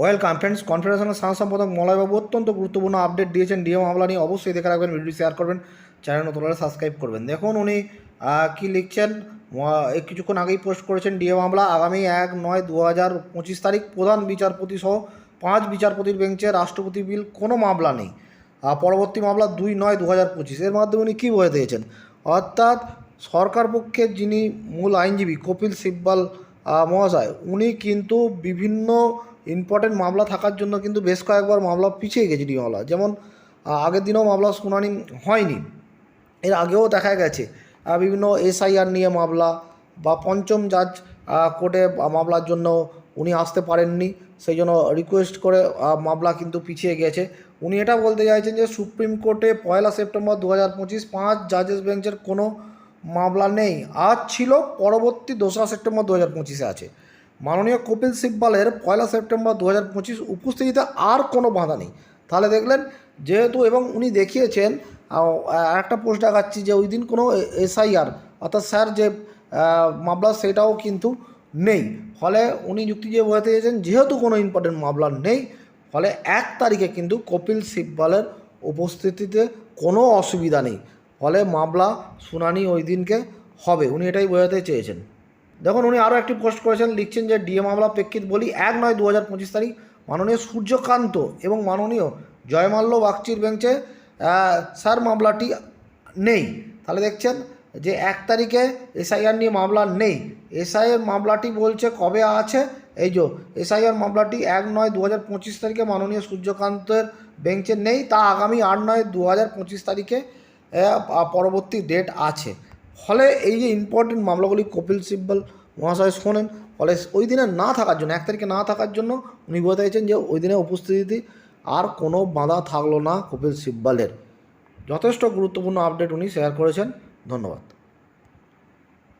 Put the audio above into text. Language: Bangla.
ওয়েলকাম ফ্রেন্ডস কনফেডারেশনের সাংসদ সম্পাদক মলয়বাবু অত্যন্ত গুরুত্বপূর্ণ আপডেট দিয়েছেন। ডিএম মামলা নিয়ে অবশ্যই দেখে রাখবেন ভিডিও শেয়ার করবেন চ্যানেল নতুন সাবস্ক্রাইব করবেন। দেখুন উনি কি লিখছেন? কিছুক্ষণ আগেই পোস্ট করেছেন ডিএ মামলা। আগামী এক নয় দু হাজার পঁচিশ তারিখ প্রধান বিচারপতি সহ পাঁচ বিচারপতির বেঞ্চে রাষ্ট্রপতি বিল, কোনো মামলা নেই। পরবর্তী মামলা দুই নয় দু হাজার পঁচিশ। এর মাধ্যমে উনি কী বোঝাতে চেয়েছেন? অর্থাৎ সরকার পক্ষের যিনি মূল আইনজীবী কপিল সিব্বাল মহাশয়, উনি কিন্তু বিভিন্ন ইম্পর্টেন্ট মামলা থাকার জন্য কিন্তু বেশ কয়েকবার মামলা পিছিয়ে গেছে ডি মামলা যেমন আগের দিনেও মামলা শুনানি হয়নি, এর আগেও দেখা গেছে বিভিন্ন এসআইআর নিয়ে মামলা বা পঞ্চম জাজ কোর্টে মামলার জন্য উনি আসতে পারেননি, সেই জন্য রিকোয়েস্ট করে মামলা কিন্তু পিছিয়ে গেছে। উনি এটা বলতে চাইছেন যে, সুপ্রিম কোর্টে পয়লা সেপ্টেম্বর দু হাজার পঁচিশ পাঁচ জাজেস বেঞ্চের কোনো মামলা নেই। আজ ছিল পরবর্তী দোসরা সেপ্টেম্বর দু হাজার পঁচিশে আছে। মাননীয় কপিল সিব্বালের পয়লা সেপ্টেম্বর দু হাজার পঁচিশ উপস্থিতিতে আর কোনো বাধা নেই। তাহলে দেখলেন, যেহেতু এবং উনি দেখিয়েছেন একটা পোস্ট দেখাচ্ছি যে ওই দিন কোনো এসআইআর, অর্থাৎ স্যার যে মামলা সেটাও কিন্তু নেই। ফলে উনি যুক্তি দিয়ে বোঝাতে চেয়েছেন, যেহেতু কোনো ইম্পর্টেন্ট মামলা নেই, ফলে এক তারিখে কিন্তু কপিল সিব্বালের উপস্থিতিতে কোনো অসুবিধা নেই। ফলে মামলা, শুনানি ওই দিনকে হবে। উনি এটাই বোঝাতে চেয়েছেন। দেখুন, উনি আরও একটি পোস্ট করেছেন, লিখছেন যে, ডিএ মামলা প্রেক্ষিত বলি এক নয় দু হাজার পঁচিশ তারিখ মাননীয় সূর্যকান্ত এবং মাননীয় জয়মাল্য বাগচির বেঞ্চে স্যার মামলাটি নেই। তাহলে দেখছেন যে, এক তারিখে এসআইআর নিয়ে মামলা নেই। এসআইআর মামলাটি বলছে কবে আছে? এই যে, এসআইআর মামলাটি এক নয় দু হাজার পঁচিশ তারিখে মাননীয় সূর্যকান্তের বেঞ্চে নেই। তা আগামী আট নয় দু হাজার পঁচিশ তারিখে পরবর্তী ডেট আছে। ফলে এই যে ইম্পর্টেন্ট মামলাগুলি কপিল সিব্বল মহাশয় শোনেন, ফলে ওই দিনে না থাকার জন্য, এক তারিখে না থাকার জন্য উনি চাইছেন যে ওই দিনে উপস্থিতি আর কোনো বাধা থাকল না কপিল সিব্বালের। যথেষ্ট গুরুত্বপূর্ণ আপডেট উনি শেয়ার করেছেন। ধন্যবাদ।